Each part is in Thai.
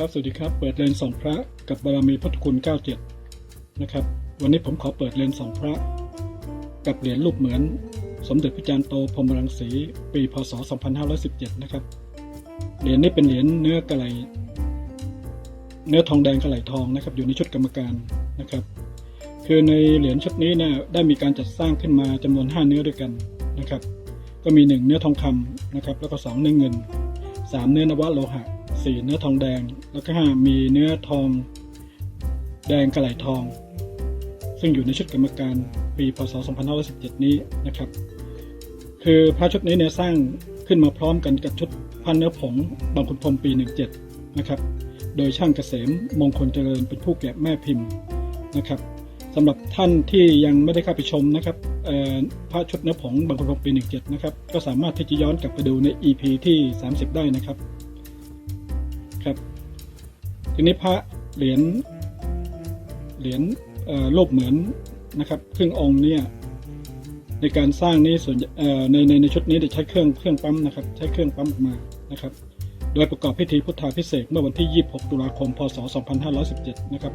ครับสวัสดีครับ เปิดเลนส์สองพระกับบารมีพุทธคุณ97 นะครับ วันนี้ผมขอเปิดเลนส์สองพระ กับเหรียญรูปเหมือน สมเด็จพระจารย์โตพรหมรังสี ปีพศ 2517 นะครับ เหรียญนี้เป็นเหรียญเนื้อกระไหลเนื้อทองแดงกระไหลทองนะครับ อยู่ในชุดกรรมการนะครับ คือในเหรียญชุดนี้เนี่ยได้มีการจัดสร้างขึ้นมาจำนวน 5 เนื้อด้วยกันนะครับ ก็มี 1 เนื้อทองคำนะครับ แล้วก็ 2 เนื้อเงิน 3 เนื้อนวโลหะ 4 เนื้อทองแดง แล้วก็ 5 มีเนื้อทอง แดงกระไหลทอง ซึ่งอยู่ในชุดกรรมการปีพศ 2517 นี้นะครับ คือพระชุดนี้เนี่ยสร้างขึ้นมาพร้อมกันกับชุดพันเนื้อผงบางคุณพรหมปี 17 นะครับ โดยช่างเกษมมงคลเจริญเป็นผู้แกะแม่พิมพ์นะครับสำหรับท่านที่ยังไม่ได้เข้าไปชมนะครับพระชุดเนื้อผงบางคุณพรหมปี 17 นะครับ ก็สามารถที่จะย้อนกลับไปดูใน EP ที่ 30 ได้นะครับ ครับ ทีนี้พระเหรียญเหรียญเอ่อรูปเหมือนนะครับ ครึ่งองค์เนี่ยในการสร้างนี้ส่วนในในในชุดนี้จะใช้เครื่องเครื่องปั๊มนะครับ ใช้เครื่องปั๊มออกมานะครับ โดยประกอบพิธีพุทธาพิเศษเมื่อวันที่ 26 ตุลาคม พศ 2517 นะครับ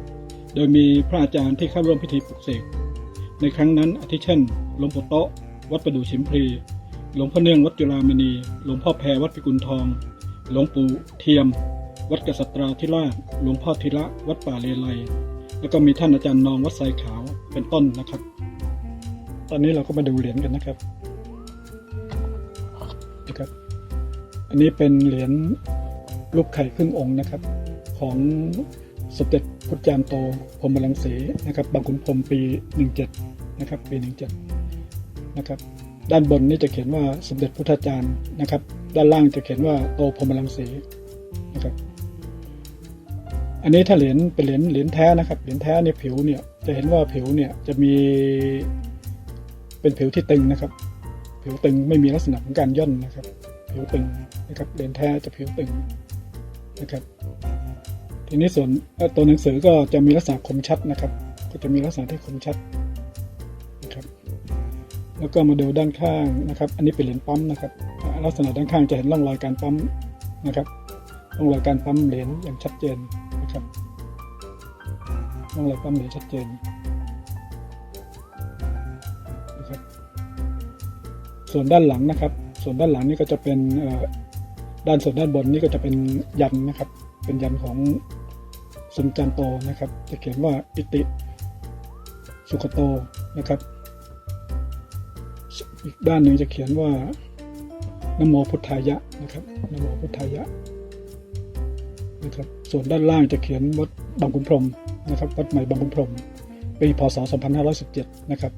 โดยมีพระอาจารย์ที่เข้าร่วมพิธีปลุกเสกในครั้งนั้นอาทิเช่นหลวงปู่โตะวัดประดู่ชิมพลีหลวงพ่อเนื่องวัดจุฬามณีหลวงพ่อแพรวัดพิกุลทอง หลวงปู่เทียม วัดกษัตราธิราชหลวงพ่อธีระวัดป่าเลไลแล้วก็มีท่านอาจารย์นองวัดไซขาวเป็นต้นนะครับ ตอนนี้เราก็มาดูเหรียญกันนะครับนะครับ อันนี้เป็นเหรียญรูปไข่ครึ่งองค์นะครับ ของสมเด็จพุทธจารย์โตพรหมรังสีนะครับ บางขุนพรมปี 17 นะครับ ปี 17 นะครับ ด้านบนนี่จะเขียนว่าสมเด็จพุทธจารย์นะครับ ด้านล่างจะเขียนว่าโตพรหมรังสี อันนี้ถ้าเหรียญเป็นเหรียญเหรียญแท้นะครับเหรียญแท้เนี่ยผิวเนี่ยจะเห็นว่าผิวเนี่ยจะมีเป็นผิวที่ตึงนะครับ ผิวตึงไม่มีลักษณะของการย่นนะครับ ผิวตึงนะครับเหรียญแท้จะผิวตึงนะครับ ทีนี้ส่วนตัวหนังสือก็จะมีลักษณะคมชัดนะครับ ก็จะมีลักษณะที่คมชัดนะครับ แล้วก็มาดูด้านข้างนะครับ อันนี้เป็นเหรียญปั๊มนะครับ ลักษณะด้านข้างจะเห็นร่องรอยการปั๊มนะครับร่องรอยการปั๊มเหรียญอย่างชัดเจน นะครับร่องรอยปั๊มเหรียญชัดเจนนะครับ ส่วนด้านหลังนะครับ ส่วนด้านหลังนี่ก็จะเป็นด้านส่วนด้านบนนี่ก็จะเป็นยันนะครับ เป็นยันของสมจันโตนะครับ จะเขียนว่าอิติสุขโตนะครับ อีกด้านหนึ่งจะเขียนว่านโมพุทธายะนะครับนโมพุทธายะ นะครับ ส่วนด้านล่างจะเขียนวัดบางขุนพรมนะครับ วัดใหม่บางขุนพรมปีพศ 2517 นะครับ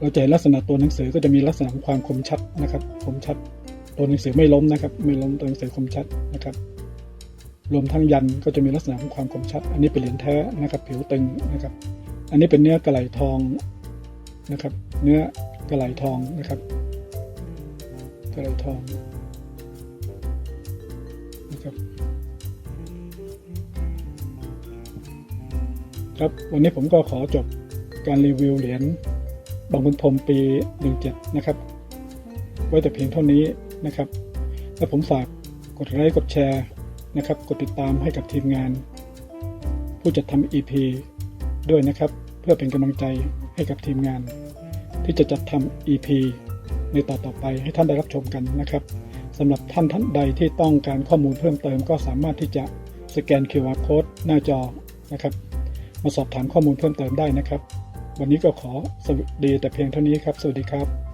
เราจะเห็นลักษณะตัวหนังสือก็จะมีลักษณะของความคมชัดนะครับ คมชัด ตัวหนังสือไม่ล้มนะครับ ไม่ล้มตัวหนังสือคมชัดนะครับ รวมทั้งยันก็จะมีลักษณะของความคมชัด อันนี้เป็นเหรียญแท้นะครับ ผิวตึงนะครับ อันนี้เป็นเนื้อกระไหลทองนะครับ เนื้อกระไหลทองนะครับ กระไหลทองนะครับ ครับวันนี้ผมก็ขอจบการรีวิวเหรียญบางบุญพรมปี 17 นะครับ ไว้แต่เพียงเท่านี้นะครับและผมฝากกดไลค์กดแชร์นะครับ กดติดตามให้กับทีมงาน ผู้จัดทำ EP ด้วยนะครับ เพื่อเป็นกำลังใจให้กับทีมงาน ที่จะจัดทำ EP ในต่อต่อไปให้ท่านได้รับชมกันนะครับสำหรับท่านท่านใดที่ต้องการข้อมูลเพิ่มเติมก็สามารถที่จะสแกน QR Code หน้าจอนะครับ มาสอบถามข้อมูลเพิ่มเติมได้นะครับ วันนี้ก็ขอสวัสดีแต่เพียงเท่านี้ครับ สวัสดีครับ